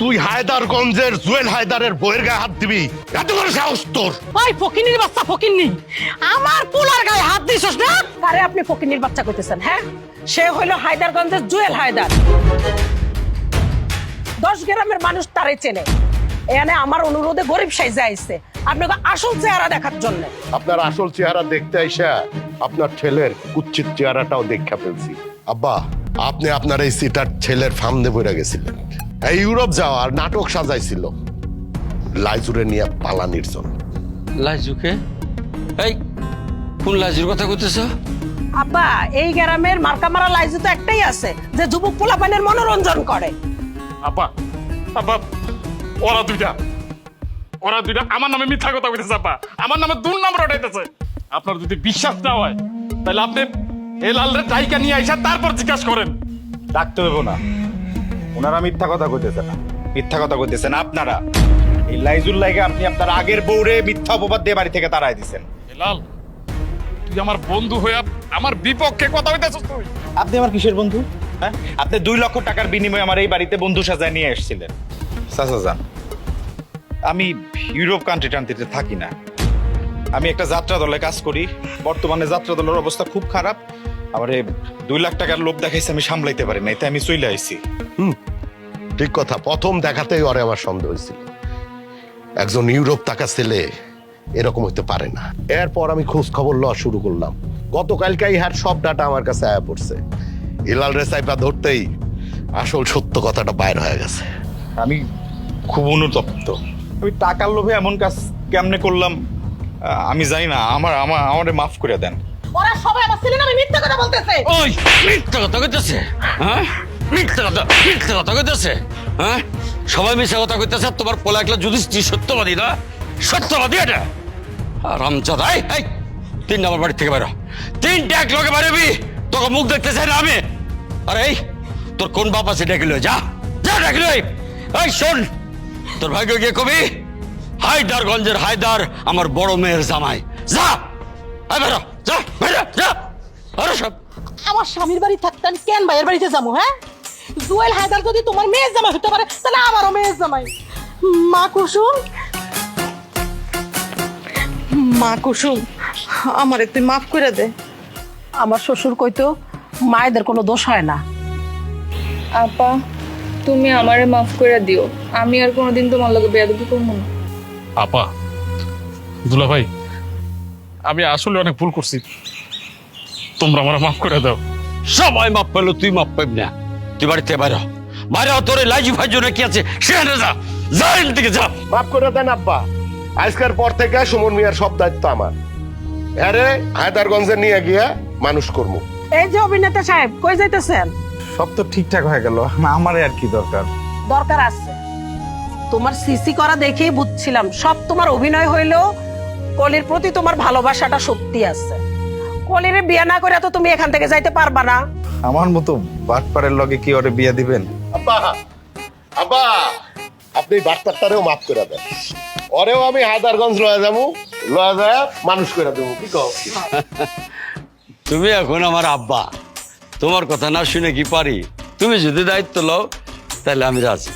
তুই হায়দারগঞ্জের জুয়েল হায়দারের বইয়ের গায়ে হাত দিবি? এত বড় সাহস তোর। ওই ফকিনির বাচ্চা ফকিন্নি। আমার পোলার গায়ে হাত দিছস না? আরে আপনি ফকিনির বাচ্চা কইতেছেন হ্যাঁ? সে হইল হায়দারগঞ্জের জুয়েল হায়দার। দশ গ্রামের মানুষ তারে চেনে। এখানে আমার অনুরোধে গরিব সাইজে আইছে। আপনাকে আসল চেহারা দেখার জন্য। আপনার আসল চেহারা দেখতে আইসা আপনার ছেলের কুচ্ছিত চেহারাটাও দেখা ফেলছি আব্বা আপনি আপনার এই সিটার ছেলের ফার্মে বইরা গেছিলেন। ইউরোপ যাওয়ার নাটক সাজাইছিল। লাইজুরে নিয়ে পালানির জন্য। লাজুকে এই কোন লাজুর কথা কইতেছ? আব্বা এই গ্রামের মার্কা মারা লাইজু তো একটাই আছে যে যুবক পোলাপানের মনোরঞ্জন করে। আপা আপা ওরা দুইটা। ওরা দুইটা আমার নামে মিথ্যা কথা কইতেছে আপা আমার নামে দুর নম্বর ওঠাইতেছে। আপনার যদি বিশ্বাস না হয় তাহলে আপনি এই লালরে ডাইকা নিয়ে আইসা তারপর জিজ্ঞাসা করেন। ডাকতে হইব না। ওনারা মিথ্যা কথা কইতেছে না। মিথ্যা কথা কইতেছেন আপনারা। এই লাইজুল লাইগে আপনি আপনার আগের বউরে মিথ্যা অপবাদ দিয়ে বাড়ি থেকে তাড়াই দিছেন। এ লাল তুই আমার বন্ধু হইয়া আমার বিপক্ষে কথা হইতেছিস তুই? আপনি আমার কিসের বন্ধু? হ্যাঁ? আপনি দুই লক্ষ টাকার বিনিময়ে আমার এই বাড়িতে বন্ধু সাজায় নিয়ে এসেছিলেন। চাচা যান। আমি ইউরোপ কান্ট্রি টান্ট্রিতে থাকি না। আমি একটা যাত্রা দলে কাজ করি। বর্তমানে যাত্রা দলের অবস্থা খুব খারাপ। আমার দুই লাখ টাকার লোভ দেখাইছে আমি সামলাইতে পারি না এতে আমি চলে আইছি। ঠিক কথা। প্রথম দেখাতেই ওরে আমার সন্দেহ হয়েছিল। একজন ইউরোপ টাকা ছেলে এরকম হতে পারে না। এরপর আমি খোঁজ খবর লওয়া শুরু করলাম। গতকালকে ইহার সব ডাটা আমার কাছে আয়া পড়ছে। ইলাল রে ধরতেই আসল সত্য কথাটা বাইর হয়ে গেছে। আমি খুব অনুতপ্ত। আমি টাকার লোভে এমন কাজ কেমনে করলাম আমি জানি না আমার আমার আমারে মাফ করে দেন। ওরা সবাই আমার ছেলে মিথ্যা কথা বলতেছে? ওই মিথ্যা কথা কইতেছে। হ্যাঁ? মিথ্যা কথা মিথ্যা কথা কইতেছে। হ্যাঁ? সবাই মিথ্যা কথা কইতেছে তোমার পোলা একলা যুধিষ্ঠির সত্যবাদী না সত্যবাদী এটা। রামচাঁদ এই এই তিন নম্বর বাড়ি থেকে বেরো তিনটা এক লগে বেরোবি তোকে মুখ দেখতে চাই না আমি। আরে এই তোর কোন বাপ আছে ডেকে যা যা ডেকে। এই শোন তোর ভাগ্য গিয়ে কবি? হায়দারগঞ্জের হায়দার আমার বড় মেয়ের জামাই। যা বেরো যা বেরো যা। আরে সব আমার স্বামীর বাড়ি থাকতে আমি কেন ভাইয়ের বাড়িতে যাব হ্যাঁ? জুয়েল হায়দার যদি তোমার মেয়ের জামাই হতে পারে তাহলে আমারও মেয়ের জামাই। মা কুসুম? মা কুসুম আমারে তুই মাফ করে দে। আমার শ্বশুর কইতো মায়েদের কোনো দোষ হয় না। আপা তুমি আমারে মাফ করে দিও। আমি আর কোনোদিন তোমার লগে বেয়াদবি করব না। আপা দুলা ভাই আমি আসলে অনেক ভুল করছি। তোমরা আমার মাফ করে দাও। সবাই মাপ পেল তুই মাপ পাবি না। তুই বাড়িতে বাইরে হ। বাইরে তোর লাইজি ভাই জন্য কি আছে? সেখানে যা। যা এখান থেকে যা। মাফ করে দেন আব্বা। আজকের পর থেকে সুমন মিয়ার সব দায়িত্ব আমার। আরে হায়দারগঞ্জে নিয়ে গিয়ে মানুষ করব এই যে অভিনেতা সাহেব কই যাইতেছেন? সব তো ঠিকঠাক হয়ে গেল। আমার আর কি দরকার? দরকার আছে। তোমার সিসি করা দেখেই বুঝছিলাম সব তোমার অভিনয় হইলেও কলির প্রতি তোমার ভালোবাসাটা সত্যি আছে। কলিরে বিয়ে না করে তো তুমি এখান থেকে যাইতে পারবা না। আমার মতো বাটপাড়ের লগে কি ওরে বিয়া দিবেন? আব্বা আব্বা আপনি বার্তাটারেও মাফ করে দেন। ওরেও আমি হায়দারগঞ্জ লয়ে যাব লয়ে যায় মানুষ করে দেবো কি কও? তুমি এখন আমার আব্বা। তোমার কথা না শুনে কি পারি? তুমি যদি দায়িত্ব লও তাহলে আমি রাজি।